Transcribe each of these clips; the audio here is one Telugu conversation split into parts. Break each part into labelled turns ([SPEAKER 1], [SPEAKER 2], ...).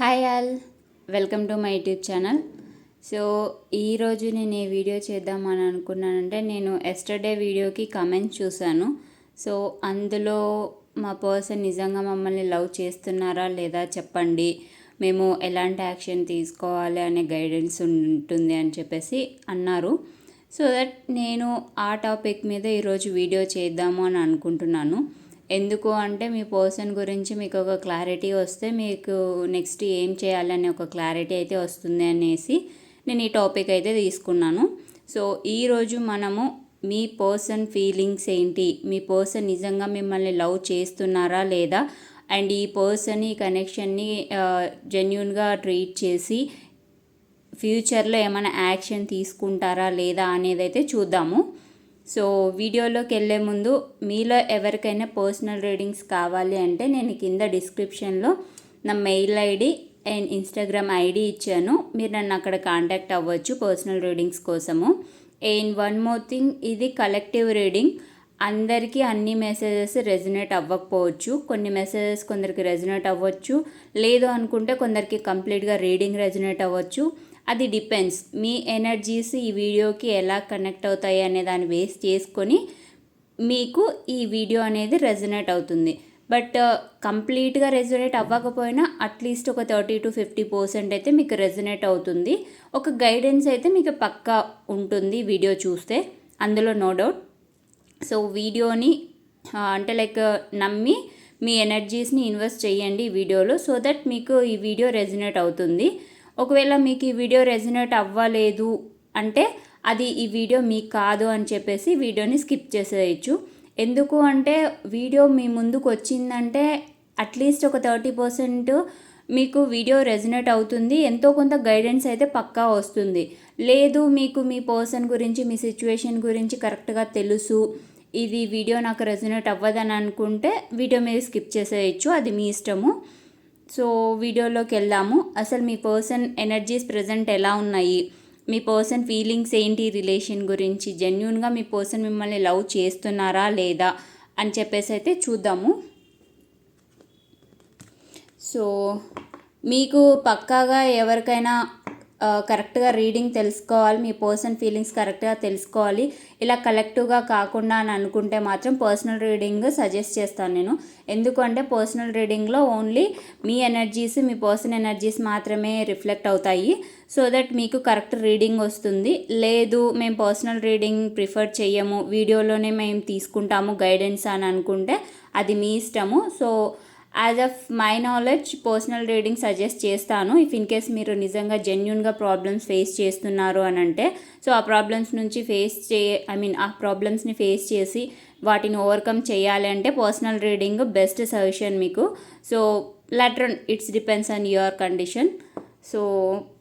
[SPEAKER 1] Hi all welcome to my YouTube channel so ఈరోజు నేను ఏ వీడియో చేద్దామని అనుకున్నానంటే నేను ఎస్టర్డే వీడియోకి కమెంట్స్ చూశాను సో అందులో మా పర్సన్ నిజంగా మమ్మల్ని లవ్ చేస్తున్నారా లేదా చెప్పండి మేము ఎలాంటి యాక్షన్ తీసుకోవాలి అనే గైడెన్స్ ఉంటుంది అని చెప్పేసి అన్నారు సో దట్ నేను ఆ టాపిక్ మీద ఈరోజు వీడియో చేద్దాము అని అనుకుంటున్నాను ఎందుకు అంటే మీ పర్సన్ గురించి మీకు ఒక క్లారిటీ వస్తే మీకు నెక్స్ట్ ఏం చేయాలనే ఒక క్లారిటీ అయితే వస్తుంది అనేసి నేను ఈ టాపిక్ అయితే తీసుకున్నాను సో ఈరోజు మనము మీ పర్సన్ ఫీలింగ్స్ ఏంటి మీ పర్సన్ నిజంగా మిమ్మల్ని లవ్ చేస్తున్నారా లేదా అండ్ ఈ పర్సన్ ఈ కనెక్షన్ని జెన్యున్గా ట్రీట్ చేసి ఫ్యూచర్లో ఏమైనా యాక్షన్ తీసుకుంటారా లేదా అనేది అయితే చూద్దాము సో వీడియోలోకి వెళ్ళే ముందు మీలో ఎవరికైనా పర్సనల్ రీడింగ్స్ కావాలి అంటే నేను కింద డిస్క్రిప్షన్లో నా mail ID and Instagram ID ఇచ్చాను మీరు నన్ను అక్కడ కాంటాక్ట్ అవ్వచ్చు పర్సనల్ రీడింగ్స్ కోసము అండ్ వన్ మోర్ థింగ్ ఇది కలెక్టివ్ రీడింగ్ అందరికీ అన్ని మెసేజెస్ రెజినేట్ అవ్వకపోవచ్చు కొన్ని మెసేజెస్ కొందరికి రెజినేట్ అవ్వచ్చు లేదు అనుకుంటే కొందరికి కంప్లీట్గా రీడింగ్ రెజినేట్ అవ్వచ్చు అది డిపెండ్స్ మీ ఎనర్జీస్ ఈ వీడియోకి ఎలా కనెక్ట్ అవుతాయి అనే దాన్ని బేస్ చేసుకొని మీకు ఈ వీడియో అనేది రెజనేట్ అవుతుంది బట్ కంప్లీట్గా రెజనేట్ అవ్వకపోయినా అట్లీస్ట్ ఒక థర్టీ టు ఫిఫ్టీ పర్సెంట్ అయితే మీకు రెజనేట్ అవుతుంది ఒక గైడెన్స్ అయితే మీకు పక్కా ఉంటుంది వీడియో చూస్తే అందులో నో డౌట్ సో వీడియోని అంటే లైక్ uh, నమ్మి మీ ఎనర్జీస్ని ఇన్వెస్ట్ చేయండి ఈ వీడియోలో సో దట్ మీకు ఈ వీడియో రెజనేట్ అవుతుంది ఒకవేళ మీకు ఈ వీడియో రెజినేట్ అవ్వలేదు అంటే అది ఈ వీడియో మీకు కాదు అని చెప్పేసి వీడియోని స్కిప్ చేసేయచ్చు ఎందుకు అంటే వీడియో మీ ముందుకు వచ్చిందంటే అట్లీస్ట్ ఒక థర్టీ పర్సెంట్ మీకు వీడియో రెజినేట్ అవుతుంది ఎంతో కొంత గైడెన్స్ అయితే పక్కా వస్తుంది లేదు మీకు మీ పర్సన్ గురించి మీ సిచ్యువేషన్ గురించి కరెక్ట్గా తెలుసు ఇది వీడియో నాకు రెజినేట్ అవ్వదని అనుకుంటే వీడియో మీద స్కిప్ చేసేయచ్చు అది మీ ఇష్టము సో వీడియోలోకి వెళ్దాము అసలు మీ పర్సన్ ఎనర్జీస్ ప్రజెంట్ ఎలా ఉన్నాయి మీ పర్సన్ ఫీలింగ్స్ ఏంటి రిలేషన్ గురించి జెన్యున్గా మీ పర్సన్ మిమ్మల్ని లవ్ చేస్తున్నారా లేదా అని చెప్పేసి అయితే చూద్దాము సో మీకు పక్కాగా ఎవరికైనా కరెక్ట్గా రీడింగ్ తెలుసుకోవాలి మీ పర్సన్ ఫీలింగ్స్ కరెక్ట్గా తెలుసుకోవాలి ఇలా కలెక్టివ్గా కాకుండా అని అనుకుంటే మాత్రం పర్సనల్ రీడింగ్ సజెస్ట్ చేస్తాను నేను ఎందుకంటే పర్సనల్ రీడింగ్లో ఓన్లీ మీ ఎనర్జీస్ మీ పర్సన్ ఎనర్జీస్ మాత్రమే రిఫ్లెక్ట్ అవుతాయి సో దట్ మీకు కరెక్ట్ రీడింగ్ వస్తుంది లేదు మేము పర్సనల్ రీడింగ్ ప్రిఫర్ చేయము వీడియోలోనే మేము తీసుకుంటాము గైడెన్స్ అని అనుకుంటే అది మీ ఇష్టము so as of my knowledge personal reading suggest చేస్తాను ఇఫ్ ఇన్ కేస్ మీరు నిజంగా జెన్యున్గా ప్రాబ్లమ్స్ ఫేస్ చేస్తున్నారు అని అంటే సో ఆ ప్రాబ్లమ్స్ నుంచి ఫేస్ చే ఐ మీన్ ఆ ప్రాబ్లమ్స్ని ఫేస్ చేసి వాటిని ఓవర్కమ్ చేయాలి అంటే పర్సనల్ రీడింగ్ బెస్ట్ సజెషన్ మీకు so later it's depends on your condition so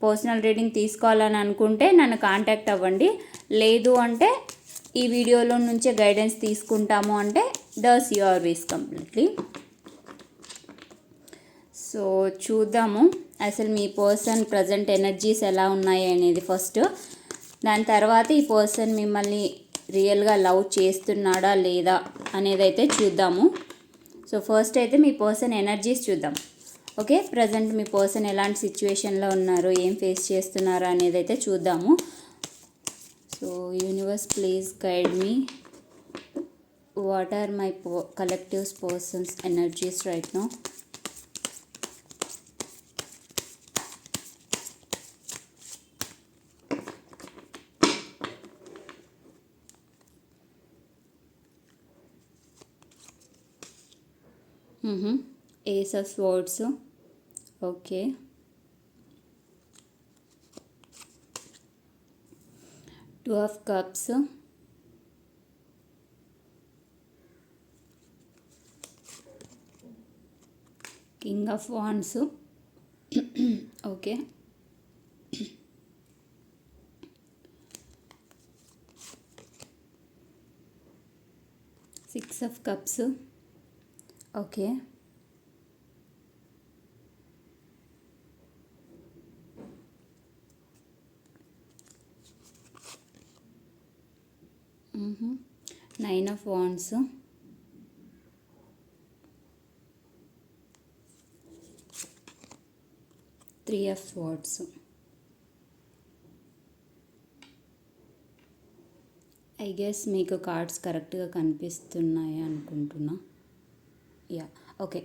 [SPEAKER 1] personal reading తీసుకోవాలని అనుకుంటే నన్ను కాంటాక్ట్ అవ్వండి లేదు అంటే ఈ వీడియోలో నుంచే గైడెన్స్ తీసుకుంటాము అంటే thus your wish completely so చూద్దాము అసలు మీ పర్సన్ ప్రజెంట్ ఎనర్జీస్ ఎలా ఉన్నాయి అనేది ఫస్ట్ దాని తర్వాత ఈ పర్సన్ మిమ్మల్ని రియల్గా లవ్ చేస్తున్నాడా లేదా అనేది అయితే చూద్దాము సో ఫస్ట్ అయితే మీ పర్సన్ ఎనర్జీస్ చూద్దాం ఓకే ప్రజెంట్ మీ పర్సన్ ఎలాంటి సిచ్యువేషన్లో ఉన్నారు ఏం ఫేస్ చేస్తున్నారు అనేది అయితే చూద్దాము so universe please guide me what are my పో collectives persons energies right now Mm-hmm. Ace of Swords. Okay. Two of Cups. King of Wands. Okay. Six of Cups. Okay nine of wands three of wands I guess మీకు కార్డ్స్ కరెక్ట్గా కనిపిస్తున్నాయి అనుకుంటున్నా యా ఓకే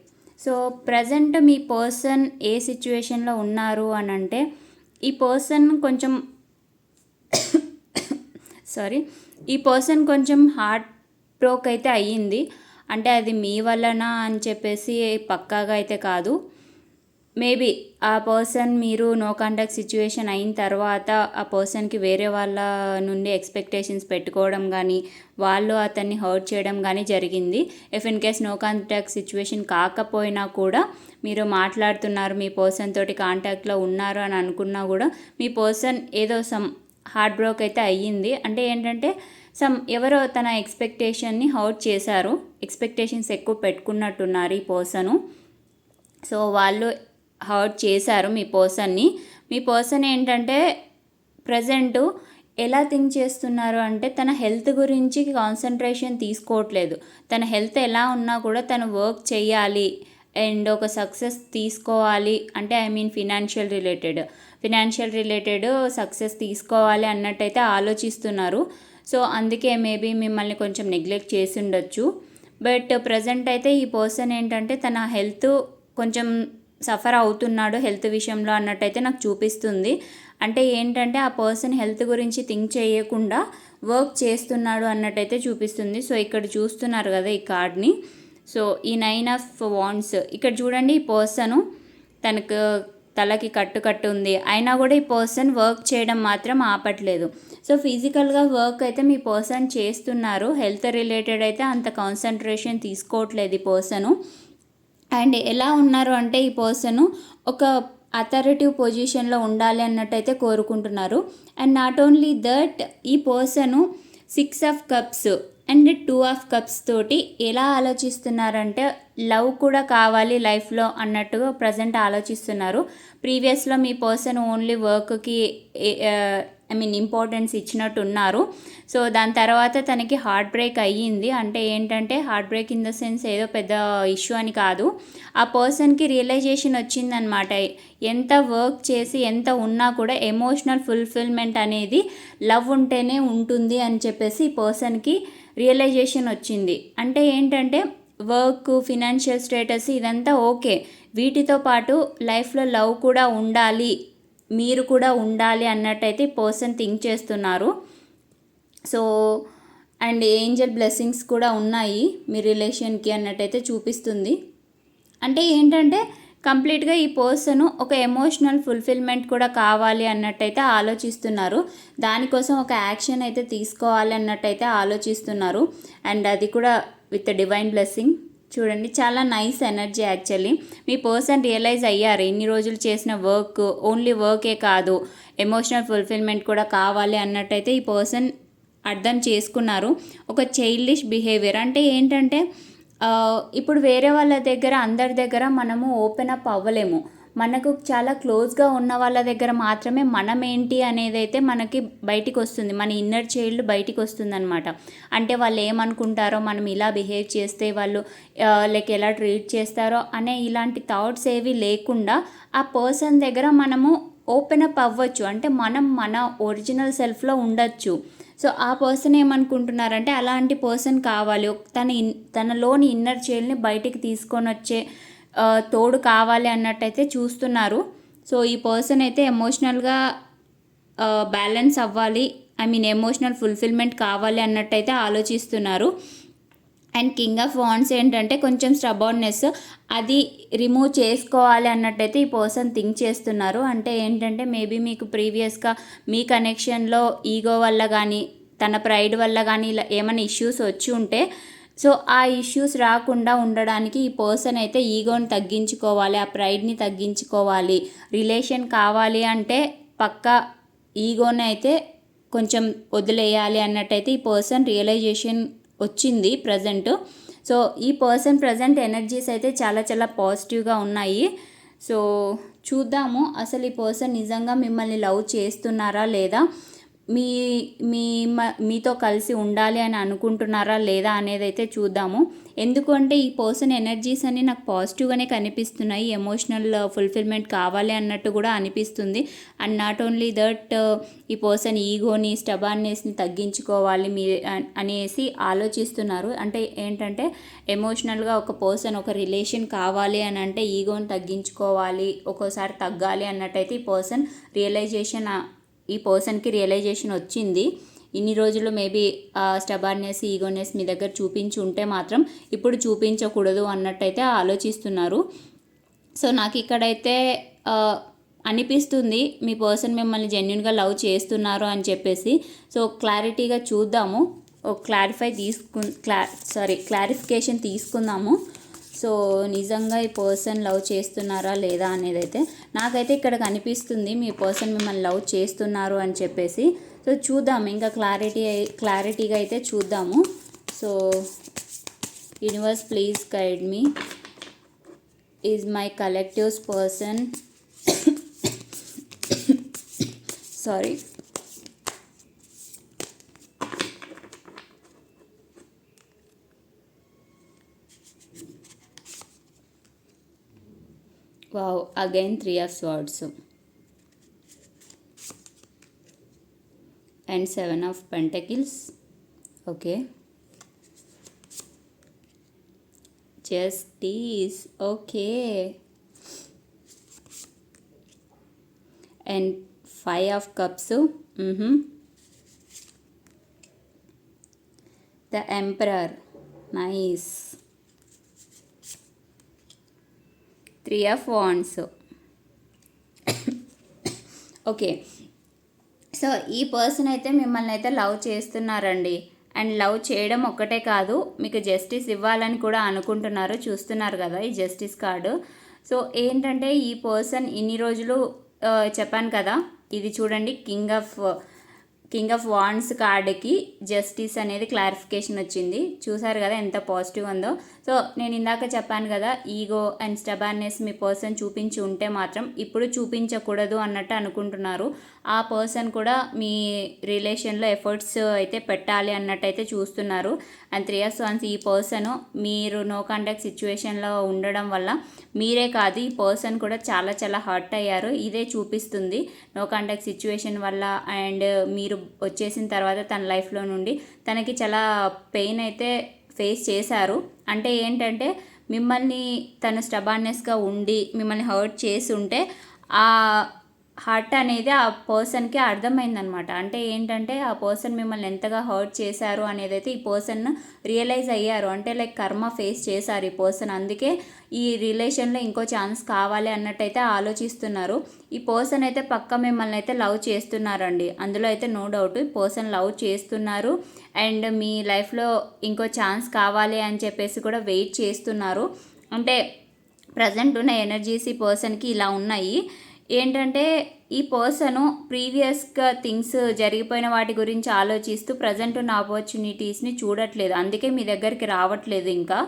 [SPEAKER 1] సో ప్రజెంట్ మీ పర్సన్ ఏ సిచ్యువేషన్లో ఉన్నారు అని అంటే ఈ పర్సన్ కొంచెం సారీ ఈ పర్సన్ కొంచెం హార్ట్ బ్రోక్ అయితే అయ్యింది అంటే అది మీ వలన అని చెప్పేసి పక్కాగా అయితే కాదు మేబీ ఆ పర్సన్ మీరు నో కాంటాక్ట్ సిచ్యువేషన్ అయిన తర్వాత ఆ పర్సన్కి వేరే వాళ్ళ నుండి ఎక్స్పెక్టేషన్స్ పెట్టుకోవడం కానీ వాళ్ళు అతన్ని హర్ట్ చేయడం కానీ జరిగింది if in case no contact situation కాకపోయినా కూడా మీరు మాట్లాడుతున్నారు మీ పర్సన్ తోటి కాంటాక్ట్లో ఉన్నారు అని అనుకున్నా కూడా మీ పర్సన్ ఏదో సమ్ హార్డ్ బ్రోక్ అయితే అయ్యింది అంటే ఏంటంటే సమ్ ఎవరో తన ఎక్స్పెక్టేషన్ని హర్ట్ చేశారు ఎక్స్పెక్టేషన్స్ ఎక్కువ పెట్టుకున్నట్టున్నారు ఈ పర్సను సో వాళ్ళు హర్ట్ చేశారు మీ పర్సన్ని మీ పర్సన్ ఏంటంటే ప్రజెంట్ ఎలా థింక్ చేస్తున్నారు అంటే తన హెల్త్ గురించి కాన్సన్ట్రేషన్ తీసుకోవట్లేదు తన హెల్త్ ఎలా ఉన్నా కూడా తను వర్క్ చేయాలి అండ్ ఒక సక్సెస్ తీసుకోవాలి అంటే I mean financial related financial related success తీసుకోవాలి అన్నట్టయితే ఆలోచిస్తున్నారు సో అందుకే మేబీ మిమ్మల్ని కొంచెం నెగ్లెక్ట్ చేసి ఉండొచ్చు బట్ ప్రజెంట్ అయితే ఈ పర్సన్ ఏంటంటే తన హెల్త్ కొంచెం సఫర్ అవుతున్నాడు హెల్త్ విషయంలో అన్నట్టయితే నాకు చూపిస్తుంది అంటే ఏంటంటే ఆ పర్సన్ హెల్త్ గురించి థింక్ చేయకుండా వర్క్ చేస్తున్నాడు అన్నట్టయితే చూపిస్తుంది సో ఇక్కడ చూస్తున్నారు కదా ఈ కార్డ్ని సో ఈ నైన్ ఆఫ్ వాండ్స్ ఇక్కడ చూడండి ఈ పర్సను తనకు తలకి కట్టు కట్టు ఉంది అయినా కూడా ఈ పర్సన్ వర్క్ చేయడం మాత్రం ఆపట్లేదు సో ఫిజికల్గా వర్క్ అయితే మీ పర్సన్ చేస్తున్నారు హెల్త్ రిలేటెడ్ అయితే అంత కాన్సన్ట్రేషన్ తీసుకోవట్లేదు ఈ పర్సను అండ్ ఎలా ఉన్నారు అంటే ఈ పర్సన్ ఒక అథారిటివ్ పొజిషన్లో ఉండాలి అన్నట్టయితే కోరుకుంటున్నారు అండ్ నాట్ ఓన్లీ దట్ ఈ person six of cups and two of cups తోటి ఎలా ఆలోచిస్తున్నారంటే లవ్ కూడా కావాలి లైఫ్లో అన్నట్టుగా ప్రజెంట్ ఆలోచిస్తున్నారు ప్రీవియస్లో మీ పర్సన్ ఓన్లీ వర్క్కి ఐ మీన్ ఇంపార్టెన్స్ ఇచ్చినట్టు ఉన్నారు సో దాని తర్వాత తనకి హార్ట్ బ్రేక్ అయ్యింది అంటే ఏంటంటే heart break in the sense ఏదో పెద్ద ఇష్యూ అని కాదు ఆ పర్సన్కి రియలైజేషన్ వచ్చిందనమాట ఎంత వర్క్ చేసి ఎంత ఉన్నా కూడా ఎమోషనల్ ఫుల్ఫిల్మెంట్ అనేది లవ్ ఉంటేనే ఉంటుంది అని చెప్పేసి ఈ పర్సన్కి రియలైజేషన్ వచ్చింది అంటే ఏంటంటే వర్క్ ఫినాన్షియల్ స్టేటస్ ఇదంతా ఓకే వీటితో పాటు లైఫ్లో లవ్ కూడా ఉండాలి మీరు కూడా ఉండాలి అన్నట్టయితే పర్సన్ థింక్ చేస్తున్నారు సో అండ్ ఏంజల్ బ్లెస్సింగ్స్ కూడా ఉన్నాయి మీ రిలేషన్కి అన్నట్టయితే చూపిస్తుంది అంటే ఏంటంటే కంప్లీట్గా ఈ పర్సన్ ఒక ఎమోషనల్ ఫుల్ఫిల్మెంట్ కూడా కావాలి అన్నట్టయితే ఆలోచిస్తున్నారు దానికోసం ఒక యాక్షన్ అయితే తీసుకోవాలి అన్నట్టయితే ఆలోచిస్తున్నారు అండ్ అది కూడా విత్ డివైన్ బ్లెస్సింగ్ చూడండి చాలా నైస్ ఎనర్జీ యాక్చువల్లీ మీ పర్సన్ రియలైజ్ అయ్యారు ఇన్ని రోజులు చేసిన వర్క్ ఓన్లీ వర్కే కాదు ఎమోషనల్ ఫుల్ఫిల్మెంట్ కూడా కావాలి అన్నట్టయితే ఈ పర్సన్ అర్థం చేసుకున్నారు ఒక చైల్డిష్ బిహేవియర్ అంటే ఏంటంటే ఇప్పుడు వేరే వాళ్ళ దగ్గర అందరి దగ్గర మనము ఓపెన్ అప్ అవ్వలేము మనకు చాలా క్లోజ్గా ఉన్న వాళ్ళ దగ్గర మాత్రమే మనం ఏంటి అనేది అయితే మనకి బయటికి వస్తుంది మన ఇన్నర్ చైల్డ్ బయటికి వస్తుంది అనమాట అంటే వాళ్ళు ఏమనుకుంటారో మనం ఇలా బిహేవ్ చేస్తే వాళ్ళు లైక్ ఎలా ట్రీట్ చేస్తారో అనే ఇలాంటి థాట్స్ ఏవి లేకుండా ఆ పర్సన్ దగ్గర మనము ఓపెన్ అప్ అవ్వచ్చు అంటే మనం మన ఒరిజినల్ సెల్ఫ్లో ఉండొచ్చు సో ఆ పర్సన్ ఏమనుకుంటున్నారంటే అలాంటి పర్సన్ కావాలి తన ఇన్ తనలోని ఇన్నర్ చైల్డ్ని బయటికి తీసుకొని వచ్చే తోడు కావాలి అన్నట్టయితే చూస్తున్నారు సో ఈ పర్సన్ అయితే ఎమోషనల్గా బ్యాలెన్స్ అవ్వాలి ఐ మీన్ ఎమోషనల్ ఫుల్ఫిల్మెంట్ కావాలి అన్నట్టయితే ఆలోచిస్తున్నారు అండ్ కింగ్ ఆఫ్ వాన్స్ ఏంటంటే కొంచెం స్ట్రబార్డ్నెస్ అది రిమూవ్ చేసుకోవాలి అన్నట్టయితే ఈ పర్సన్ థింక్ చేస్తున్నారు అంటే ఏంటంటే మేబీ మీకు ప్రీవియస్గా మీ కనెక్షన్లో ఈగో వల్ల కానీ తన ప్రైడ్ వల్ల కానీ ఇలా ఏమైనా ఇష్యూస్ వచ్చి ఉంటే సో ఆ ఇష్యూస్ రాకుండా ఉండడానికి ఈ పర్సన్ అయితే ఈగోని తగ్గించుకోవాలి ఆ ప్రైడ్ని తగ్గించుకోవాలి రిలేషన్ కావాలి అంటే పక్క ఈగోని అయితే కొంచెం వదిలేయాలి అన్నట్టయితే ఈ పర్సన్ రియలైజేషన్ వచ్చింది ప్రజెంట్ సో ఈ పర్సన్ ప్రజెంట్ ఎనర్జీస్ అయితే చాలా చాలా పాజిటివ్గా ఉన్నాయి సో చూద్దాము అసలు ఈ పర్సన్ నిజంగా మిమ్మల్ని లవ్ చేస్తున్నారా లేదా మీ మీ మీతో కలిసి ఉండాలి అని అనుకుంటున్నారా లేదా అనేది అయితే చూద్దాము ఎందుకంటే ఈ పర్సన్ ఎనర్జీస్ అన్నీ నాకు పాజిటివ్గానే కనిపిస్తున్నాయి ఎమోషనల్ ఫుల్ఫిల్మెంట్ కావాలి అన్నట్టు కూడా అనిపిస్తుంది అండ్ నాట్ ఓన్లీ దట్ ఈ పర్సన్ ఈగోని స్టబాన్నెస్ని తగ్గించుకోవాలి మీ అనేసి ఆలోచిస్తున్నారు అంటే ఏంటంటే ఎమోషనల్గా ఒక పర్సన్ ఒక రిలేషన్ కావాలి అని అంటే ఈగోని తగ్గించుకోవాలి ఒక్కోసారి తగ్గాలి అన్నట్టయితే ఈ పర్సన్ రియలైజేషన్ ఈ పర్సన్కి రియలైజేషన్ వచ్చింది ఇన్ని రోజులు మేబీ స్టబార్నెస్ ఈగోనెస్ మీ దగ్గర చూపించి ఉంటే మాత్రం ఇప్పుడు చూపించకూడదు అన్నట్టయితే ఆలోచిస్తున్నారు సో నాకు ఇక్కడైతే అనిపిస్తుంది మీ పర్సన్ మిమ్మల్ని జెన్యున్గా లవ్ చేస్తున్నారు అని చెప్పేసి సో క్లారిటీగా చూద్దాము క్లారిఫై తీసుకు క్లా సారీ క్లారిఫికేషన్ తీసుకుందాము సో నిజంగా ఈ పర్సన్ లవ్ చేస్తున్నారా లేదా అనేది అయితే నాకైతే ఇక్కడ కనిపిస్తుంది మీ పర్సన్ మిమ్మల్ని లవ్ చేస్తున్నారు అని చెప్పేసి సో చూద్దాం ఇంకా క్లారిటీ క్లారిటీగా అయితే చూద్దాము so universe please guide me is my collectives person sorry Wow, again 3 of swords. And 7 of pentacles. Okay. Justice. Okay. And 5 of cups. Mm-hmm. The emperor. Nice. Three of wands okay so ఈ పర్సన్ అయితే మిమ్మల్ని అయితే లవ్ చేస్తున్నారండి అండ్ లవ్ చేయడం ఒక్కటే కాదు మీకు జస్టిస్ ఇవ్వాలని కూడా అనుకుంటున్నారు చూస్తున్నారు కదా ఈ జస్టిస్ కార్డు సో ఏంటంటే ఈ పర్సన్ ఇన్ని రోజులు చెప్పాను కదా ఇది చూడండి king of king of wands కార్డుకి జస్టిస్ అనేది క్లారిఫికేషన్ వచ్చింది చూసారు కదా ఎంత పాజిటివ్ ఉందో సో నేను ఇందాక చెప్పాను కదా ఈగో అండ్ స్టబార్నెస్ మీ పర్సన్ చూపించి ఉంటే మాత్రం ఇప్పుడు చూపించకూడదు అన్నట్టు అనుకుంటున్నారు ఆ పర్సన్ కూడా మీ రిలేషన్లో ఎఫర్ట్స్ అయితే పెట్టాలి అన్నట్టు అయితే చూస్తున్నారు అండ్ త్రీ స్వాన్స్ ఈ పర్సన్ మీరు నో కాంటాక్ట్ సిచ్యువేషన్లో ఉండడం వల్ల మీరే కాదు ఈ పర్సన్ కూడా చాలా చాలా హర్ట్ అయ్యారు ఇదే చూపిస్తుంది నో కాంటాక్ట్ సిచ్యువేషన్ వల్ల అండ్ మీరు వచ్చేసిన తర్వాత తన లైఫ్లో నుండి తనకి చాలా పెయిన్ అయితే ఫేస్ చేశారు అంటే ఏంటంటే మిమ్మల్ని తను స్టబార్నెస్గా ఉండి మిమ్మల్ని హర్ట్ చేసి ఉంటే ఆ హర్ట్ అనేది ఆ పర్సన్కి అర్థమైందనమాట అంటే ఏంటంటే ఆ పర్సన్ మిమ్మల్ని ఎంతగా హర్ట్ చేశారు అనేది అయితే ఈ పర్సన్ రియలైజ్ అయ్యారు అంటే లైక్ కర్మ ఫేస్ చేశారు ఈ పర్సన్ అందుకే ఈ రిలేషన్లో ఇంకో ఛాన్స్ కావాలి అన్నట్టయితే ఆలోచిస్తున్నారు ఈ పర్సన్ అయితే పక్క మిమ్మల్ని అయితే లవ్ చేస్తున్నారండి అందులో అయితే నో డౌట్ ఈ పర్సన్ లవ్ చేస్తున్నారు అండ్ మీ లైఫ్లో ఇంకో ఛాన్స్ కావాలి అని చెప్పేసి కూడా వెయిట్ చేస్తున్నారు అంటే ప్రజెంట్ ఉన్న ఎనర్జీస్ ఈ పర్సన్కి ఇలా ఉన్నాయి ఏంటంటే ఈ పర్సను ప్రీవియస్గా థింగ్స్ జరిగిపోయిన వాటి గురించి ఆలోచిస్తూ ప్రజెంట్ ఉన్న ఆపర్చునిటీస్ని చూడట్లేదు అందుకే మీ దగ్గరికి రావట్లేదు ఇంకా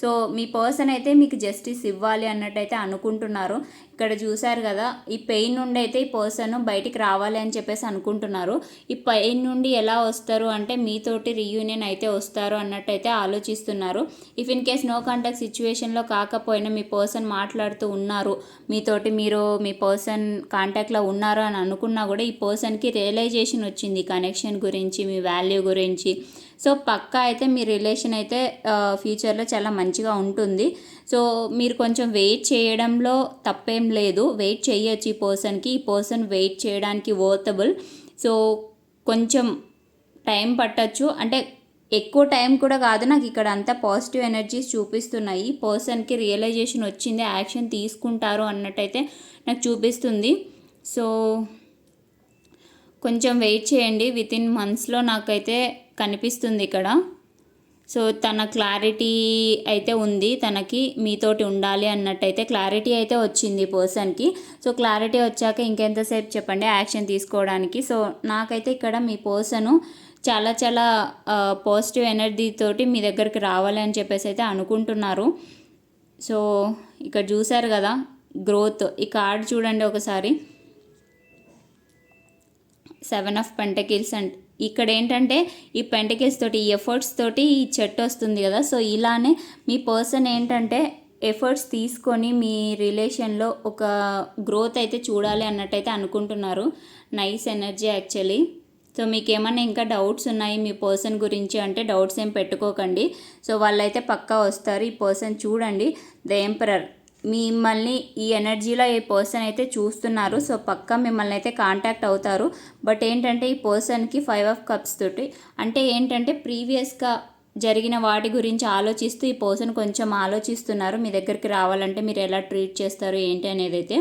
[SPEAKER 1] సో మీ పర్సన్ అయితే మీకు జస్టిస్ ఇవ్వాలి అన్నట్టయితే అనుకుంటున్నారు ఇక్కడ చూశారు కదా ఈ పెయిన్ నుండి అయితే ఈ పర్సన్ బయటికి రావాలి అని చెప్పేసి అనుకుంటున్నారు ఈ పెయిన్ నుండి ఎలా వస్తారు అంటే మీతోటి రీయూనియన్ అయితే వస్తారు అన్నట్టయితే ఆలోచిస్తున్నారు if in case no contact సిచ్యువేషన్లో కాకపోయినా మీ పర్సన్ మాట్లాడుతూ ఉన్నారు మీతోటి మీరు మీ పర్సన్ కాంటాక్ట్లో ఉన్నారు అని అనుకున్నా కూడా ఈ పర్సన్కి రియలైజేషన్ వచ్చింది కనెక్షన్ గురించి మీ వాల్యూ గురించి సో పక్కా అయితే మీ రిలేషన్ అయితే ఫ్యూచర్లో చాలా మంచిగా ఉంటుంది సో మీరు కొంచెం వెయిట్ చేయడంలో తప్పేం లేదు వెయిట్ చేయొచ్చు ఈ పర్సన్కి ఈ పర్సన్ వెయిట్ చేయడానికి ఓతబుల్ సో కొంచెం టైం పట్టచ్చు అంటే ఎక్కువ టైం కూడా కాదు నాకు ఇక్కడ అంతా పాజిటివ్ ఎనర్జీస్ చూపిస్తున్నాయి పర్సన్కి రియలైజేషన్ వచ్చింది యాక్షన్ తీసుకుంటారు అన్నట్టయితే నాకు చూపిస్తుంది సో కొంచెం వెయిట్ చేయండి విత్ ఇన్ మంత్స్లో నాకైతే కనిపిస్తుంది ఇక్కడ సో తన క్లారిటీ అయితే ఉంది తనకి మీతోటి ఉండాలి అన్నట్టయితే క్లారిటీ అయితే వచ్చింది పర్సన్కి సో క్లారిటీ వచ్చాక ఇంకెంతసేపు చెప్పండి యాక్షన్ తీసుకోవడానికి సో నాకైతే ఇక్కడ మీ పర్సను చాలా చాలా పాజిటివ్ ఎనర్జీ తోటి మీ దగ్గరికి రావాలి అని చెప్పేసి అయితే అనుకుంటున్నారు సో ఇక్కడ చూశారు కదా గ్రోత్ ఈ కార్డు చూడండి ఒకసారి సెవెన్ ఆఫ్ పెంటకిల్స్ అండ్ ఇక్కడ ఏంటంటే ఈ పెంటకేస్ తోటి ఈ ఎఫర్ట్స్ తోటి ఈ చెట్టు వస్తుంది కదా సో ఇలానే మీ పర్సన్ ఏంటంటే ఎఫర్ట్స్ తీసుకొని మీ రిలేషన్లో ఒక గ్రోత్ అయితే చూడాలి అన్నట్టయితే అనుకుంటున్నారు నైస్ ఎనర్జీ యాక్చువల్లీ సో మీకు ఏమైనా ఇంకా డౌట్స్ ఉన్నాయి మీ పర్సన్ గురించి అంటే డౌట్స్ ఏం పెట్టుకోకండి సో వాళ్ళైతే పక్కా వస్తారు ఈ పర్సన్ చూడండి ద ఎంపరర్ మిమ్మల్ని ఈ ఎనర్జీలో ఈ పర్సన్ అయితే చూస్తున్నారు సో పక్కా మిమ్మల్ని అయితే కాంటాక్ట్ అవుతారు బట్ ఏంటంటే ఈ పర్సన్కి ఫైవ్ ఆఫ్ కప్స్ తోటి అంటే ఏంటంటే ప్రీవియస్గా జరిగిన వాటి గురించి ఆలోచిస్తూ ఈ పర్సన్ కొంచెం ఆలోచిస్తున్నారు మీ దగ్గరికి రావాలంటే మీరు ఎలా ట్రీట్ చేస్తారు ఏంటి అనేది అయితే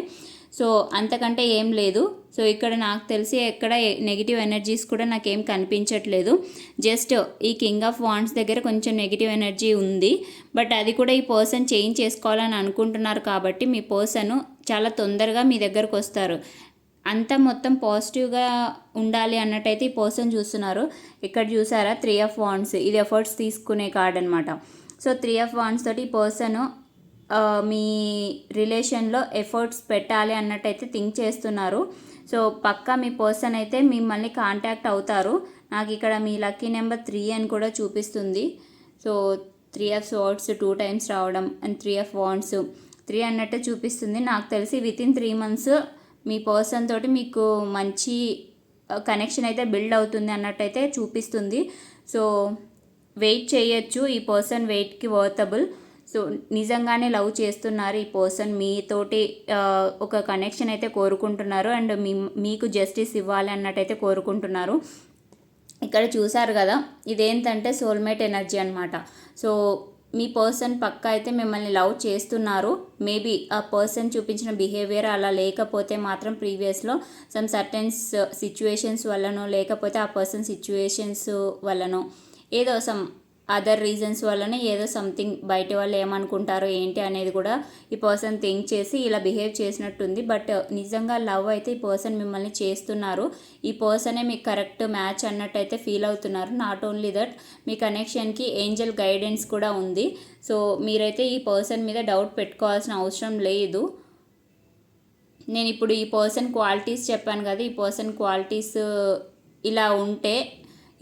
[SPEAKER 1] సో అంతకంటే ఏం లేదు సో ఇక్కడ నాకు తెలిసి ఎక్కడ నెగిటివ్ ఎనర్జీస్ కూడా నాకేం కనిపించట్లేదు జస్ట్ ఈ కింగ్ ఆఫ్ వాండ్స్ దగ్గర కొంచెం నెగిటివ్ ఎనర్జీ ఉంది బట్ అది కూడా ఈ పర్సన్ చేంజ్ చేసుకోవాలని అనుకుంటున్నారు కాబట్టి మీ పర్సన్ చాలా తొందరగా మీ దగ్గరకు వస్తారు అంతా మొత్తం పాజిటివ్గా ఉండాలి అన్నట్టయితే ఈ పర్సన్ చూస్తున్నారు ఇక్కడ చూసారా త్రీ ఆఫ్ వాండ్స్ ఇది ఎఫర్ట్స్ తీసుకునే కార్డ్ అనమాట సో త్రీ ఆఫ్ వాండ్స్ తోటి ఈ పర్సన్ మీ రిలేషన్లో ఎఫర్ట్స్ పెట్టాలి అన్నట్టయితే థింక్ చేస్తున్నారు సో పక్కా మీ పర్సన్ అయితే మిమ్మల్ని కాంటాక్ట్ అవుతారు నాకు ఇక్కడ మీ లక్కీ నెంబర్ త్రీ అని కూడా చూపిస్తుంది so three of swords two times రావడం and three of wands three అన్నట్టు చూపిస్తుంది నాకు తెలిసి విత్ ఇన్ త్రీ మంత్స్ మీ పర్సన్ తోటి మీకు మంచి కనెక్షన్ అయితే బిల్డ్ అవుతుంది అన్నట్టయితే చూపిస్తుంది సో వెయిట్ చేయొచ్చు ఈ పర్సన్ వెయిట్కి వర్తబుల్ సో నిజంగానే లవ్ చేస్తున్నారు ఈ పర్సన్ మీతోటి ఒక కనెక్షన్ అయితే కోరుకుంటున్నారు అండ్ మీ మీకు జస్టిస్ ఇవ్వాలి అన్నట్టయితే కోరుకుంటున్నారు ఇక్కడ చూసారు కదా ఇదేంటంటే సోల్మేట్ ఎనర్జీ అనమాట సో మీ పర్సన్ పక్క అయితే మిమ్మల్ని లవ్ చేస్తున్నారు మేబీ ఆ పర్సన్ చూపించిన బిహేవియర్ అలా లేకపోతే మాత్రం ప్రీవియస్లో సమ్ సర్టెన్స్ సిచ్యువేషన్స్ వల్లనో లేకపోతే ఆ పర్సన్ సిచ్యువేషన్స్ వల్లనో ఏదో సమ్ అదర్ రీజన్స్ వల్లనే ఏదో సంథింగ్ బయట వాళ్ళు ఏమనుకుంటారో ఏంటి అనేది కూడా ఈ పర్సన్ థింక్ చేసి ఇలా బిహేవ్ చేసినట్టుంది బట్ నిజంగా లవ్ అయితే ఈ పర్సన్ మిమ్మల్ని చేస్తున్నారు ఈ పర్సనే మీకు కరెక్ట్ మ్యాచ్ అన్నట్టయితే ఫీల్ అవుతున్నారు నాట్ ఓన్లీ దట్ మీ కనెక్షన్కి ఏంజల్ గైడెన్స్ కూడా ఉంది సో మీరైతే ఈ పర్సన్ మీద డౌట్ పెట్టుకోవాల్సిన అవసరం లేదు నేను ఇప్పుడు ఈ పర్సన్ క్వాలిటీస్ చెప్పాను కదా ఈ పర్సన్ క్వాలిటీస్ ఇలా ఉంటే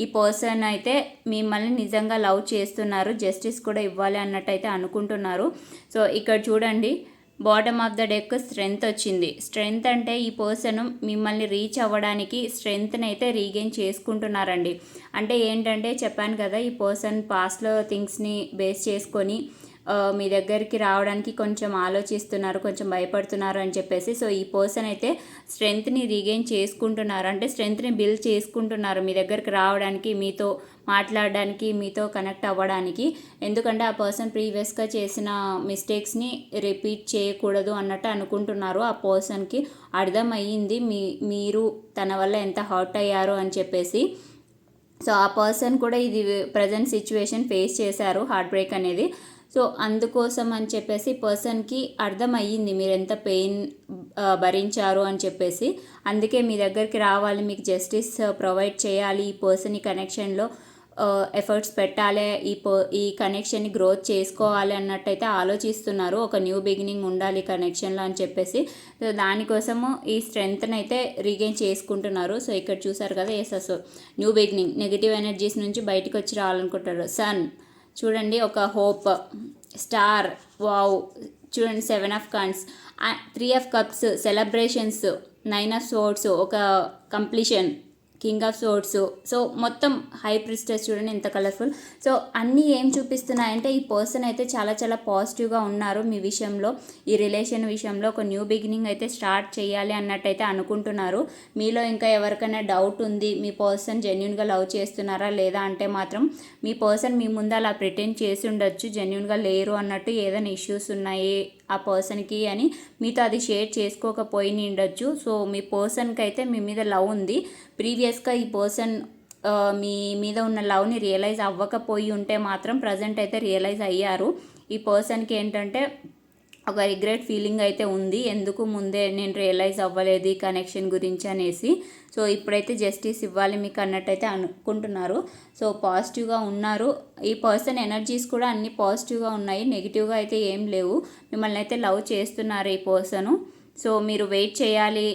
[SPEAKER 1] ఈ పర్సన్ అయితే మిమ్మల్ని నిజంగా లవ్ చేస్తున్నారు జస్టిస్ కూడా ఇవ్వాలి అన్నట్టు అయితే అనుకుంటున్నారు సో ఇక్కడ చూడండి bottom of the deck strength వచ్చింది స్ట్రెంగ్త్ అంటే ఈ పర్సన్ మిమ్మల్ని రీచ్ అవ్వడానికి స్ట్రెంగ్త్ని అయితే రీగెయిన్ చేసుకుంటున్నారండి అంటే ఏంటంటే చెప్పాను కదా ఈ పర్సన్ పాస్ట్లో థింగ్స్ని బేస్ చేసుకొని మీ దగ్గరికి రావడానికి కొంచెం ఆలోచిస్తున్నారు కొంచెం భయపడుతున్నారు అని చెప్పేసి సో ఈ పర్సన్ అయితే స్ట్రెంగ్త్ని రీగెయిన్ చేసుకుంటున్నారు అంటే స్ట్రెంగ్త్ని బిల్డ్ చేసుకుంటున్నారు మీ దగ్గరికి రావడానికి మీతో మాట్లాడడానికి మీతో కనెక్ట్ అవ్వడానికి ఎందుకంటే ఆ పర్సన్ ప్రీవియస్గా చేసిన మిస్టేక్స్ని రిపీట్ చేయకూడదు అన్నట్టు అనుకుంటున్నారు ఆ పర్సన్కి అర్థమయ్యింది మీ మీరు తన వల్ల ఎంత హర్ట్ అయ్యారు అని చెప్పేసి సో ఆ పర్సన్ కూడా ఇది ప్రజెంట్ సిచ్యువేషన్ ఫేస్ చేశారు హార్ట్ బ్రేక్ అనేది సో అందుకోసం అని చెప్పేసి పర్సన్కి అర్థమయ్యింది మీరు ఎంత పెయిన్ భరించారు అని చెప్పేసి అందుకే మీ దగ్గరికి రావాలి మీకు జస్టిస్ ప్రొవైడ్ చేయాలి ఈ పర్సన్ ఈ కనెక్షన్లో ఎఫర్ట్స్ పెట్టాలి ఈ పో ఈ కనెక్షన్ని గ్రోత్ చేసుకోవాలి అన్నట్టయితే ఆలోచిస్తున్నారు ఒక న్యూ బిగినింగ్ ఉండాలి కనెక్షన్లో అని చెప్పేసి సో దానికోసము ఈ స్ట్రెంగ్త్ని అయితే రీగెయిన్ చేసుకుంటున్నారు సో ఇక్కడ చూసారు కదా ఎస్ అసో న్యూ బిగినింగ్ నెగిటివ్ ఎనర్జీస్ నుంచి బయటకు వచ్చి రావాలనుకుంటారు సన్ చూడండి ఒక హోప్ స్టార్ వావ్ చూడండి seven of coins three of cups celebrations nine of swords ఒక completion king of swords so మొత్తం హై ప్రిస్టెస్ చూడండి ఎంత కలర్ఫుల్ సో అన్నీ ఏం చూపిస్తున్నాయంటే ఈ పర్సన్ అయితే చాలా చాలా పాజిటివ్గా ఉన్నారు మీ విషయంలో ఈ రిలేషన్ విషయంలో ఒక న్యూ బిగినింగ్ అయితే స్టార్ట్ చేయాలి అన్నట్టయితే అనుకుంటున్నారు మీలో ఇంకా ఎవరికైనా డౌట్ ఉంది మీ పర్సన్ జెన్యున్గా లవ్ చేస్తున్నారా లేదా అంటే మాత్రం మీ పర్సన్ మీ ముందు అలా ప్రిటెండ్ చేసి ఉండొచ్చు జెన్యున్గా లేరు అన్నట్టు ఏదైనా ఇష్యూస్ ఉన్నాయి ఆ పర్సన్కి అని మీతో అది షేర్ చేసుకోకపోయి ఉండొచ్చు సో మీ పర్సన్కి అయితే మీ మీద లవ్ ఉంది ప్రీవియస్గా ఈ పర్సన్ మీ మీద ఉన్న లవ్ని రియలైజ్ అవ్వకపోయి ఉంటే మాత్రం ప్రజెంట్ అయితే రియలైజ్ అయ్యారు ఈ పర్సన్కి ఏంటంటే ఒక రిగ్రెట్ ఫీలింగ్ అయితే ఉంది ఎందుకు ముందే నేను రియలైజ్ అవ్వలేదు ఈ కనెక్షన్ గురించి అనేసి సో ఇప్పుడైతే జస్టిస్ ఇవ్వాలి మీకు అన్నట్టయితే అనుకుంటున్నారు సో పాజిటివ్గా ఉన్నారు ఈ పర్సన్ ఎనర్జీస్ కూడా అన్ని పాజిటివ్గా ఉన్నాయి నెగిటివ్గా అయితే ఏం లేవు మిమ్మల్ని అయితే లవ్ చేస్తున్నారు ఈ పర్సను సో మీరు వెయిట్ చేయాలి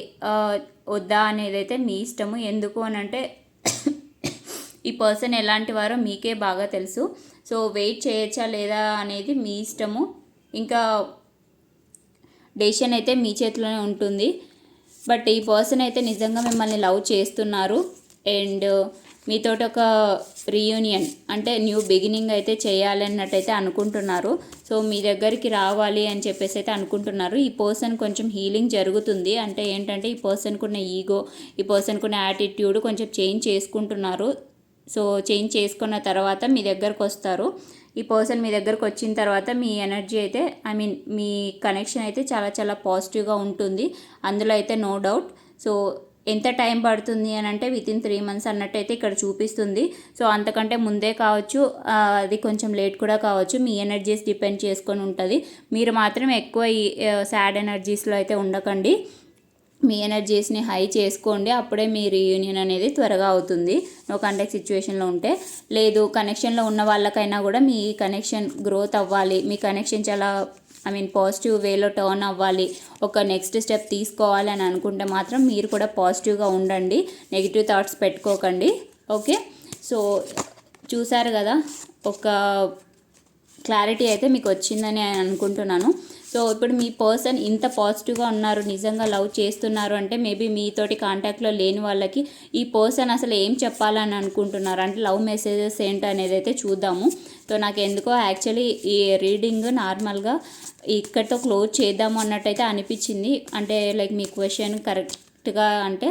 [SPEAKER 1] వద్దా అనేది అయితే మీ ఇష్టము ఎందుకు అని అంటే ఈ పర్సన్ ఎలాంటి వారో మీకే బాగా తెలుసు సో వెయిట్ చేయొచ్చా లేదా అనేది మీ ఇష్టము ఇంకా డెసిషన్ అయితే మీ చేతిలోనే ఉంటుంది బట్ ఈ పర్సన్ అయితే నిజంగా మిమ్మల్ని లవ్ చేస్తున్నారు అండ్ మీతోటి ఒక రీయూనియన్ అంటే న్యూ బిగినింగ్ అయితే చేయాలన్నట్టయితే అనుకుంటున్నారు సో మీ దగ్గరికి రావాలి అని చెప్పేసి అయితే అనుకుంటున్నారు ఈ పర్సన్ కొంచెం హీలింగ్ జరుగుతుంది అంటే ఏంటంటే ఈ పర్సన్కి ఉన్న ఈగో ఈ పర్సన్కి ఉన్న యాటిట్యూడ్ కొంచెం చేంజ్ చేసుకుంటున్నారు సో చేంజ్ చేసుకున్న తర్వాత మీ దగ్గరకు వస్తారు ఈ పర్సన్ మీ దగ్గరకు వచ్చిన తర్వాత మీ ఎనర్జీ అయితే ఐ మీన్ మీ కనెక్షన్ అయితే చాలా చాలా పాజిటివ్గా ఉంటుంది అందులో అయితే నో డౌట్ సో ఎంత టైం పడుతుంది అని అంటే విత్ ఇన్ త్రీ మంత్స్ అన్నట్టు అయితే ఇక్కడ చూపిస్తుంది సో అంతకంటే ముందే కావచ్చు అది కొంచెం లేట్ కూడా కావచ్చు మీ ఎనర్జీస్ డిపెండ్ చేసుకొని ఉంటుంది మీరు మాత్రం ఎక్కువ ఈ సాడ్ ఎనర్జీస్లో అయితే ఉండకండి మీ ఎనర్జీస్ని హై చేసుకోండి అప్పుడే మీ రీయూనియన్ అనేది త్వరగా అవుతుంది నో కాంటాక్ట్ సిచ్యువేషన్లో ఉంటే లేదు కనెక్షన్లో ఉన్న వాళ్ళకైనా కూడా మీ కనెక్షన్ గ్రోత్ అవ్వాలి మీ కనెక్షన్ చాలా ఐ మీన్ పాజిటివ్ వేలో టర్న్ అవ్వాలి ఒక నెక్స్ట్ స్టెప్ తీసుకోవాలి అని అనుకుంటే మాత్రం మీరు కూడా పాజిటివ్గా ఉండండి నెగిటివ్ థాట్స్ పెట్టుకోకండి ఓకే సో చూసారు కదా ఒక క్లారిటీ అయితే మీకు వచ్చిందని అనుకుంటున్నాను సో ఇప్పుడు మీ పర్సన్ ఇంత పాజిటివ్గా ఉన్నారు నిజంగా లవ్ చేస్తున్నారు అంటే మేబీ మీతోటి కాంటాక్ట్లో లేని వాళ్ళకి ఈ పర్సన్ అసలు ఏం చెప్పాలని అనుకుంటున్నారు అంటే లవ్ మెసేజెస్ ఏంటి అనేది అయితే చూద్దాము సో నాకు ఎందుకో యాక్చువల్లీ ఈ రీడింగ్ నార్మల్గా ఇక్కడితో క్లోజ్ చేద్దాము అన్నట్టయితే అనిపించింది అంటే లైక్ మీ క్వశ్చన్ కరెక్ట్గా అంటే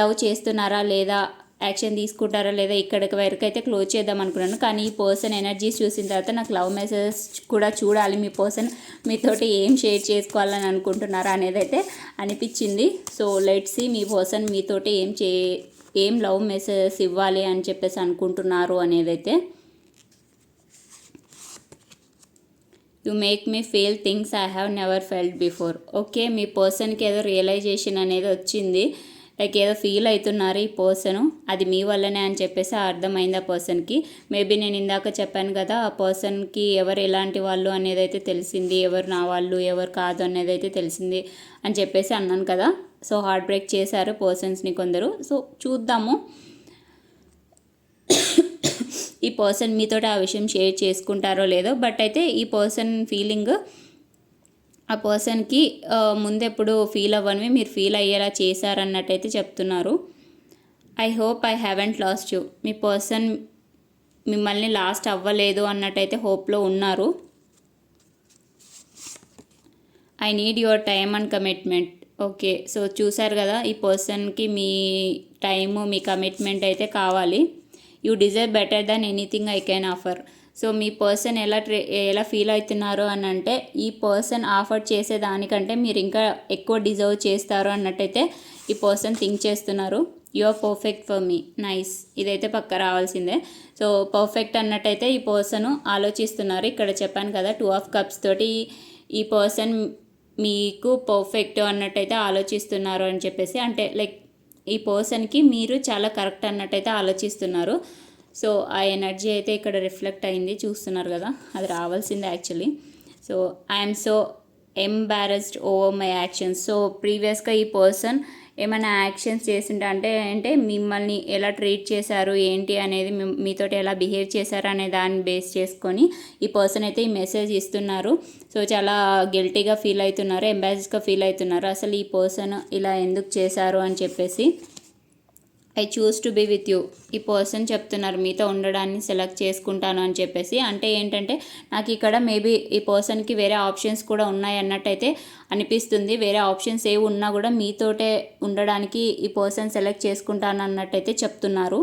[SPEAKER 1] లవ్ చేస్తున్నారా లేదా యాక్షన్ తీసుకుంటారో లేదా ఇక్కడికి వరకు అయితే క్లోజ్ చేద్దాం అనుకున్నాను కానీ ఈ పర్సన్ ఎనర్జీస్ చూసిన తర్వాత నాకు లవ్ మెసేజెస్ కూడా చూడాలి మీ పర్సన్ మీతోటి ఏం షేర్ చేసుకోవాలని అనుకుంటున్నారా అనేది అయితే అనిపించింది సో లెట్ సి మీ పర్సన్ మీతోటి ఏం చే ఏం లవ్ మెసేజెస్ ఇవ్వాలి అని చెప్పేసి అనుకుంటున్నారు అనేదైతే you make me feel things I have never felt before okay మీ పర్సన్కి ఏదో రియలైజేషన్ అనేది వచ్చింది లైక్ ఏదో ఫీల్ అవుతున్నారు ఈ పర్సన్ అది మీ వల్లనే అని చెప్పేసి అర్థమైంది ఆ పర్సన్కి మేబీ నేను ఇందాక చెప్పాను కదా ఆ పర్సన్కి ఎవరు ఎలాంటి వాళ్ళు అనేది అయితే తెలిసింది ఎవరు నా వాళ్ళు ఎవరు కాదు అనేది అయితే తెలిసింది అని చెప్పేసి అన్నాను కదా సో హార్ట్ బ్రేక్ చేశారు పర్సన్స్ని కొందరు సో చూద్దాము ఈ పర్సన్ మీతో ఆ విషయం షేర్ చేసుకుంటారో లేదో బట్ అయితే ఈ పర్సన్ ఫీలింగ్ ఆ పర్సన్కి ముందెప్పుడు ఫీల్ అవ్వనివి మీరు ఫీల్ అయ్యేలా చేశారన్నట్టయితే చెప్తున్నారు I hope I haven't lost you me person మిమ్మల్ని లాస్ట్ అవ్వలేదు అన్నట్టయితే హోప్లో ఉన్నారు I need your time and commitment okay so చూసారు కదా ఈ పర్సన్కి మీ టైము మీ కమిట్మెంట్ అయితే కావాలి you deserve better than anything I can offer so me person ఎలా ట్రే ఎలా ఫీల్ అవుతున్నారు అని అంటే ఈ పర్సన్ ఆఫర్ చేసే దానికంటే మీరు ఇంకా ఎక్కువ డిజర్వ్ చేస్తారు అన్నట్టయితే ఈ పర్సన్ థింక్ చేస్తున్నారు you are perfect for me nice ఇదైతే పక్క రావాల్సిందే సో పర్ఫెక్ట్ అన్నట్టయితే ఈ పర్సన్ ఆలోచిస్తున్నారు ఇక్కడ చెప్పాను కదా టూ ఆఫ్ కప్స్ తోటి ఈ పర్సన్ మీకు పర్ఫెక్ట్ అన్నట్టయితే ఆలోచిస్తున్నారు అని చెప్పేసి అంటే లైక్ ఈ పర్సన్కి మీరు చాలా కరెక్ట్ అన్నట్టయితే ఆలోచిస్తున్నారు సో ఆ ఎనర్జీ అయితే ఇక్కడ రిఫ్లెక్ట్ అయింది చూస్తున్నారు కదా అది రావాల్సిందే actually so I'm so embarrassed over my actions so ప్రీవియస్గా ఈ పర్సన్ ఏమైనా యాక్షన్స్ చేస్తుంటే అంటే అంటే మిమ్మల్ని ఎలా ట్రీట్ చేశారు ఏంటి అనేది మీతోటి ఎలా బిహేవ్ చేశారు అనే దాన్ని బేస్ చేసుకొని ఈ పర్సన్ అయితే ఈ మెసేజ్ ఇస్తున్నారు సో చాలా గిల్టీగా ఫీల్ అవుతున్నారు ఎంబారస్డ్గా ఫీల్ అవుతున్నారు అసలు ఈ పర్సన్ ఇలా ఎందుకు చేశారు అని చెప్పేసి I choose to be with you ఈ పర్సన్ చెప్తున్నారు మీతో ఉండడాన్ని సెలెక్ట్ చేసుకుంటాను అని చెప్పేసి అంటే ఏంటంటే నాకు ఇక్కడ మేబీ ఈ పర్సన్కి వేరే ఆప్షన్స్ కూడా ఉన్నాయి అన్నట్టయితే అనిపిస్తుంది వేరే ఆప్షన్స్ ఏవి ఉన్నా కూడా మీతోటే ఉండడానికి ఈ పర్సన్ సెలెక్ట్ చేసుకుంటాను అన్నట్టయితే చెప్తున్నారు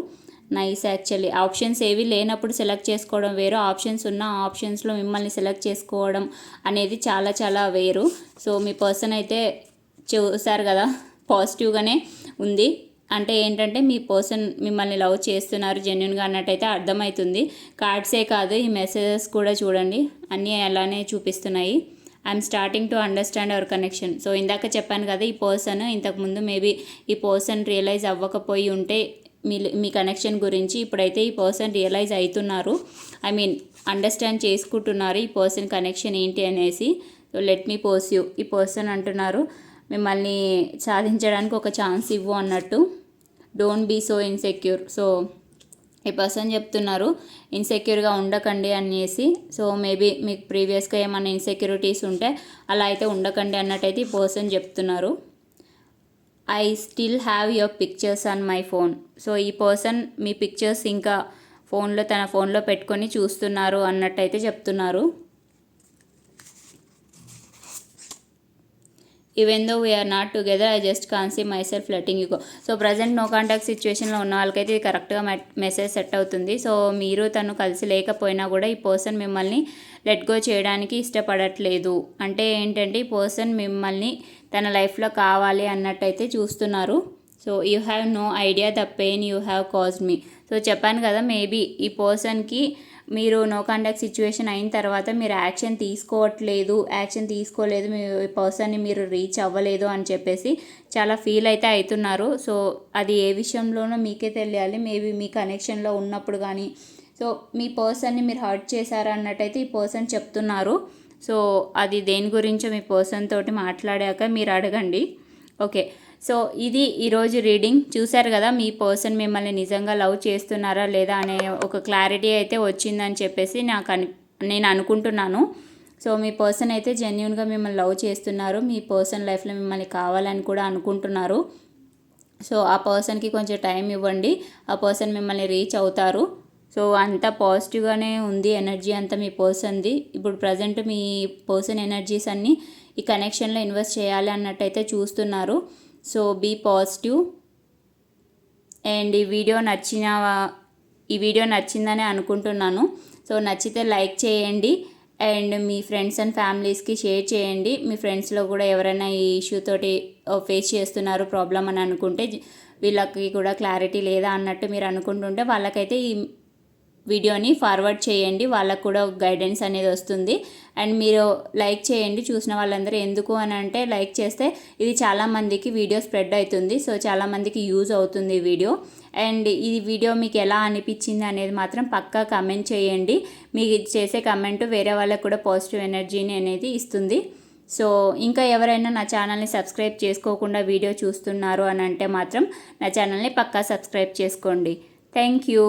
[SPEAKER 1] నైస్ యాక్చువల్లీ ఆప్షన్స్ ఏవి లేనప్పుడు సెలెక్ట్ చేసుకోవడం వేరు ఆప్షన్స్ ఉన్న ఆప్షన్స్లో మిమ్మల్ని సెలెక్ట్ చేసుకోవడం అనేది చాలా చాలా వేరు సో మీ పర్సన్ అయితే చూసారు కదా పాజిటివ్గానే ఉంది అంటే ఏంటంటే మీ పర్సన్ మిమ్మల్ని లవ్ చేస్తున్నారు జెన్యున్గా అన్నట్టయితే అర్థమవుతుంది కార్డ్సే కాదు ఈ మెసేజెస్ కూడా చూడండి అన్నీ అలానే చూపిస్తున్నాయి I'm starting to understand our connection so ఇందాక చెప్పాను కదా ఈ పర్సన్ ఇంతకుముందు మేబీ ఈ పర్సన్ రియలైజ్ అవ్వకపోయి ఉంటే మీ మీ కనెక్షన్ గురించి ఇప్పుడైతే ఈ పర్సన్ రియలైజ్ అవుతున్నారు ఐ మీన్ అండర్స్టాండ్ చేసుకుంటున్నారు ఈ పర్సన్ కనెక్షన్ ఏంటి అనేసి లెట్ మీ పోస్ యూ ఈ పర్సన్ అంటున్నారు మిమ్మల్ని సాధించడానికి ఒక ఛాన్స్ ఇవ్వు అన్నట్టు don't be so insecure so ఈ పర్సన్ చెప్తున్నారు ఇన్సెక్యూర్గా ఉండకండి అనేసి సో మేబీ మీకు ప్రీవియస్గా ఏమైనా ఇన్సెక్యూరిటీస్ ఉంటే అలా అయితే ఉండకండి అన్నట్టయితే ఈ పర్సన్ చెప్తున్నారు I still have your pictures on my phone so ఈ పర్సన్ మీ పిక్చర్స్ ఇంకా ఫోన్లో తన ఫోన్లో పెట్టుకొని చూస్తున్నారు అన్నట్టయితే చెప్తున్నారు even though we're not together I just see myself letting you go so present no contact సిచ్యువేషన్లో ఉన్న వాళ్ళకైతే ఇది కరెక్ట్గా మెసేజ్ సెట్ అవుతుంది సో మీరు తను కలిసి లేకపోయినా కూడా ఈ పర్సన్ మిమ్మల్ని లెట్ గో చేయడానికి ఇష్టపడట్లేదు అంటే ఏంటంటే ఈ పర్సన్ మిమ్మల్ని తన లైఫ్లో కావాలి అన్నట్టయితే చూస్తున్నారు so you have no idea the pain you have cause me so చెప్పాను కదా మేబీ ఈ పర్సన్కి మీరు నో కాంటాక్ట్ సిచ్యువేషన్ అయిన తర్వాత మీరు యాక్షన్ తీసుకోవట్లేదు యాక్షన్ తీసుకోలేదు మీ పర్సన్ని మీరు రీచ్ అవ్వలేదు అని చెప్పేసి చాలా ఫీల్ అయితే అవుతున్నారు సో అది ఏ విషయంలోనో మీకే తెలియాలి మేబీ మీ కనెక్షన్లో ఉన్నప్పుడు కానీ సో మీ పర్సన్ని మీరు హర్ట్ చేశారు అన్నట్టయితే ఈ పర్సన్ చెప్తున్నారు సో అది దేని గురించో మీ పర్సన్ తోటి మాట్లాడాక మీరు అడగండి ఓకే సో ఇది ఈరోజు రీడింగ్ చూశారు కదా మీ పర్సన్ మిమ్మల్ని నిజంగా లవ్ చేస్తున్నారా లేదా అనే ఒక క్లారిటీ అయితే వచ్చిందని చెప్పేసి నాకు అని నేను అనుకుంటున్నాను సో మీ పర్సన్ అయితే జెన్యున్గా మిమ్మల్ని లవ్ చేస్తున్నారు మీ పర్సన్ లైఫ్లో మిమ్మల్ని కావాలని కూడా అనుకుంటున్నారు సో ఆ పర్సన్కి కొంచెం టైం ఇవ్వండి ఆ పర్సన్ మిమ్మల్ని రీచ్ అవుతారు సో అంత పాజిటివ్గానే ఉంది ఎనర్జీ అంతా మీ పర్సన్ది ఇప్పుడు ప్రజెంట్ మీ పర్సన్ ఎనర్జీస్ అన్నీ ఈ కనెక్షన్లో ఇన్వెస్ట్ చేయాలి అన్నట్టయితే చూస్తున్నారు సో బీ పాజిటివ్ అండ్ ఈ వీడియో నచ్చిన ఈ వీడియో నచ్చిందని అనుకుంటున్నాను సో నచ్చితే లైక్ చేయండి అండ్ మీ ఫ్రెండ్స్ అండ్ ఫ్యామిలీస్కి షేర్ చేయండి మీ ఫ్రెండ్స్లో కూడా ఎవరైనా ఈ ఇష్యూతోటి ఫేస్ చేస్తున్నారు ప్రాబ్లం అని అనుకుంటే వీళ్ళకి కూడా క్లారిటీ లేదా అన్నట్టు మీరు అనుకుంటుంటే వాళ్ళకైతే ఈ వీడియోని ఫార్వర్డ్ చేయండి వాళ్ళకు కూడా గైడెన్స్ అనేది వస్తుంది అండ్ మీరు లైక్ చేయండి చూసిన వాళ్ళందరూ ఎందుకు అని అంటే లైక్ చేస్తే ఇది చాలామందికి వీడియో స్ప్రెడ్ అవుతుంది సో చాలామందికి యూజ్ అవుతుంది వీడియో అండ్ ఈ వీడియో మీకు ఎలా అనిపించింది అనేది మాత్రం పక్కా కమెంట్ చేయండి మీకు చేసే కమెంట్ వేరే వాళ్ళకు కూడా పాజిటివ్ ఎనర్జీని అనేది ఇస్తుంది సో ఇంకా ఎవరైనా నా ఛానల్ని సబ్స్క్రైబ్ చేసుకోకుండా వీడియో చూస్తున్నారు అని అంటే మాత్రం నా ఛానల్ని పక్కా సబ్స్క్రైబ్ చేసుకోండి థ్యాంక్ యూ